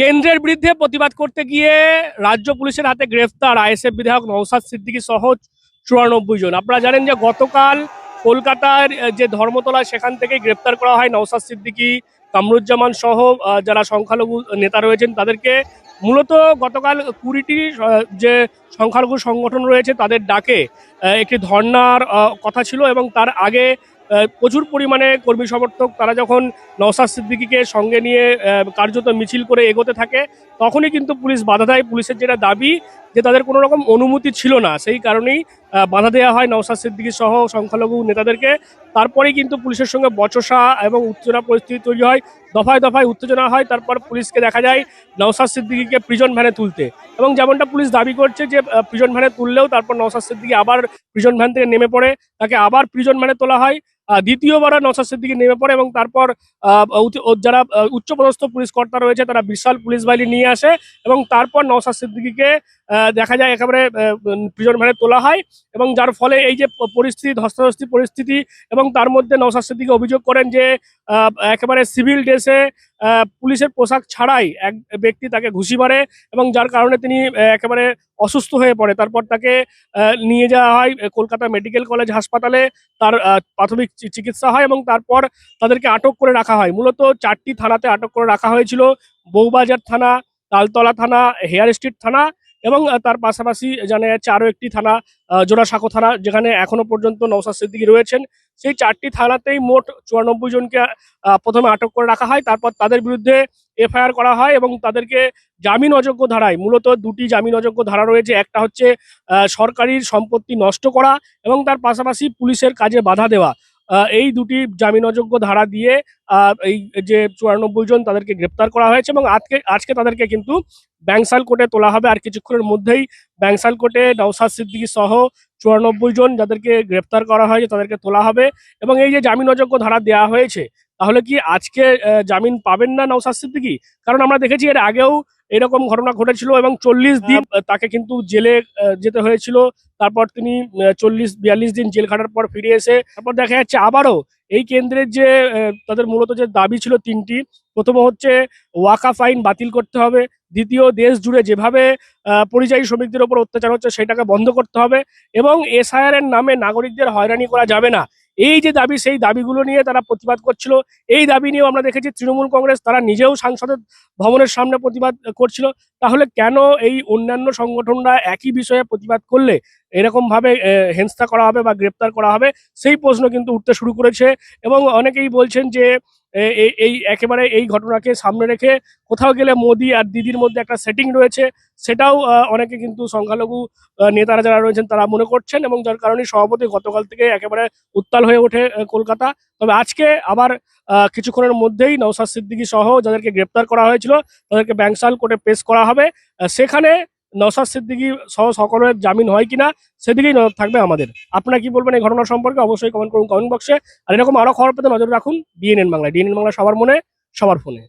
কেন্দ্রের বিরুদ্ধে প্রতিবাদ করতে গিয়ে রাজ্য পুলিশের হাতে গ্রেফতার আইএসএফ বিধায়ক নৌসাদ সিদ্দিকী সহ চুরানব্বই জন। আপনারা জানেন যে গতকাল কলকাতার যে ধর্মতলা সেখান থেকে গ্রেফতার করা হয় নৌসাদ সিদ্দিকী, কামরুজ্জামান সহ যারা সংখ্যালঘু নেতা রয়েছেন তাদেরকে। মূলত গতকাল কুড়িটি যে সংখ্যালঘু সংগঠন রয়েছে তাদের ডাকে একটি ধর্নার কথা ছিল এবং তার আগে প্রচুর পরিমাণে কর্মী সমর্থক, তারা যখন নওসাদ সিদ্দিকীকে সঙ্গে নিয়ে কার্যত মিছিল করে এগোতে থাকে, তখনই কিন্তু পুলিশ বাধা দেয়। পুলিশের যেটা দাবি যে তাদের কোনো রকম অনুমতি ছিল না, সেই কারণেই বাধা দেওয়া হয় নওসাদ সিদ্দিকি সহ সংখ্যালঘু নেতাদেরকে। তারপরেই কিন্তু পুলিশের সঙ্গে বচসা এবং উত্তেজনা পরিস্থিতি তৈরি হয়, দফায় দফায় উত্তেজনা হয়। তারপর পুলিশকে দেখা যায় নওসাদ সিদ্দিকীকে প্রিজন ভ্যানে তুলতে এবং যেমনটা পুলিশ দাবি করছে যে প্রিজন ভ্যানে তুললেও তারপর নওসাদ সিদ্দিকী আবার প্রিজন ভ্যান থেকে নেমে পড়ে। তাকে আবার প্রিজন ভ্যানে তোলা হয়। দ্বিতীয়বার নওসাদ সিদ্দিকী নেমে পড়ে এবং তারপর যারা উচ্চপদস্থ পুলিশ কর্তা রয়েছে, তারা বিশাল পুলিশ বাহিনী নিয়ে আসে এবং তারপর নওসাদ সিদ্দিকিকে দেখা যায় একেবারে প্রিজন ভ্যানে তোলা হয় এবং যার ফলে এই যে পরিস্থিতি, ধস্তাধস্তি পরিস্থিতি এবং তার মধ্যে নওসাদ সিদ্দিকি অভিযোগ করেন যে একেবারে সিভিল ড্রেসে পুলিশের পোশাক ছাড়াই এক ব্যক্তি তাকে ঘুষি মারে এবং যার কারণে তিনি একেবারে অসুস্থ হয়ে পড়ে। তারপর তাকে নিয়ে যাওয়া হয় কলকাতা মেডিকেল কলেজ হাসপাতালে। তার প্রাথমিক চিকিৎসা হয় এবং তারপর তাদেরকে আটক করে রাখা হয়। মূলত চারটি থানাতে আটক করে রাখা হয়েছিল। বউবাজার থানা, তালতলা থানা, হেয়ার স্ট্রিট থানা এবং তার পাশাপাশি জানা যাচ্ছে আরও একটি থানা জোড়াসাঁকো থানা, যেখানে এখনও পর্যন্ত নৌসাদ সিদ্দিকী রয়েছেন। সেই চারটি থানাতেই মোট চুরানব্বই জনকে প্রথমে আটক করে রাখা হয়। তারপর তাদের বিরুদ্ধে এফআইআর করা হয় এবং তাদেরকে জামিন অযোগ্য ধারায়, মূলত দুটি জামিন অযোগ্য ধারা রয়েছে। একটা হচ্ছে সরকারি সম্পত্তি নষ্ট করা এবং তার পাশাপাশি পুলিশের কাজে বাধা দেওয়া। এই দুটি জামিন অযোগ্য ধারা দিয়ে এই যে চুরানব্বই জন তাদেরকে গ্রেপ্তার করা হয়েছে এবং আজকে আজকে তাদেরকে কিন্তু ব্যাংসাল কোর্টে তোলা হবে। আর কিছুক্ষণের মধ্যেই ব্যাংসাল কোর্টে নওসাদ সিদ্দিকী সহ চুরানব্বই জন যাদেরকে গ্রেপ্তার করা হয়েছে তাদেরকে তোলা হবে এবং এই যে জামিন অযোগ্য ধারা দেওয়া হয়েছে, তাহলে কি আজকে জামিন পাবেন না নওসাদ সিদ্দিকি? কারণ আমরা দেখেছি এর আগেও এরকম ঘটনা ঘটেছিল এবং চল্লিশ দিন তাকে কিন্তু জেলে যেতে হয়েছিল। তারপর তিনি চল্লিশ বিয়াল্লিশ দিন জেল খাটার পর ফিরে এসে তারপর দেখা যাচ্ছে আবারও এই কেন্দ্রের যে তাদের মূলত যে দাবি ছিল তিনটি। প্রথম হচ্ছে ওয়াকা ফাইন বাতিল করতে হবে। দ্বিতীয় দেশ জুড়ে যেভাবে পরিযায়ী শ্রমিকদের ওপর অত্যাচার হচ্ছে সেটাকে বন্ধ করতে হবে। এবং এসআইআর এর নামে নাগরিকদের হয়রানি করা যাবে না। এই যে দাবি, সেই দাবিগুলো নিয়ে তারা প্রতিবাদ করছিল। এই দাবি নিয়েও আমরা দেখেছি তৃণমূল কংগ্রেস তারা নিজেও সাংসদের ভবনের সামনে প্রতিবাদ করছিল। তাহলে কেন এই অন্যান্য সংগঠনরা একই বিষয়ে প্রতিবাদ করলে এরকম ভাবে হেনস্থা করা হবে বা গ্রেপ্তার করা হবে? সেই প্রশ্ন কিন্তু উঠতে শুরু করেছে এবং অনেকেই বলছেন যে এই একেবারে এই ঘটনাকে সামনে রেখে কোথাও গেলে মোদি আর দিদির মধ্যে একটা সেটিং রয়েছে। সেটাও অনেকে কিন্তু সংখ্যালঘু নেতারা যারা রয়েছেন তারা মনে করছেন এবং যার কারণে সভাপতি গতকাল থেকে একেবারে উত্তাল হয়ে ওঠে কলকাতা। তবে আজকে আবার কিছুক্ষণের মধ্যেই নৌসাদ সিদ্দিকী সহ যাদেরকে গ্রেপ্তার করা হয়েছিল, তাদেরকে ব্যাংসাল কোর্টে পেশ করা হবে। সেখানে নৌসাদ সিদ্দিকী সহ সকলের জামিন হয় কিনা, সেদিকেই নজর থাকবে আমাদের। আপনারা কি বলবেন এই ঘটনা সম্পর্কে? অবশ্যই কমেন্ট করুন কমেন্ট বক্সে আর এরকম আরও খবর পেতে নজর রাখুন ডিএনএন বাংলায় ডিএনএন বাংলা। সবার মনে, সবার ফোনে।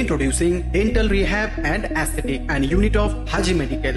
Introducing Dental Rehab and Aesthetic and Unit of Haji Medical.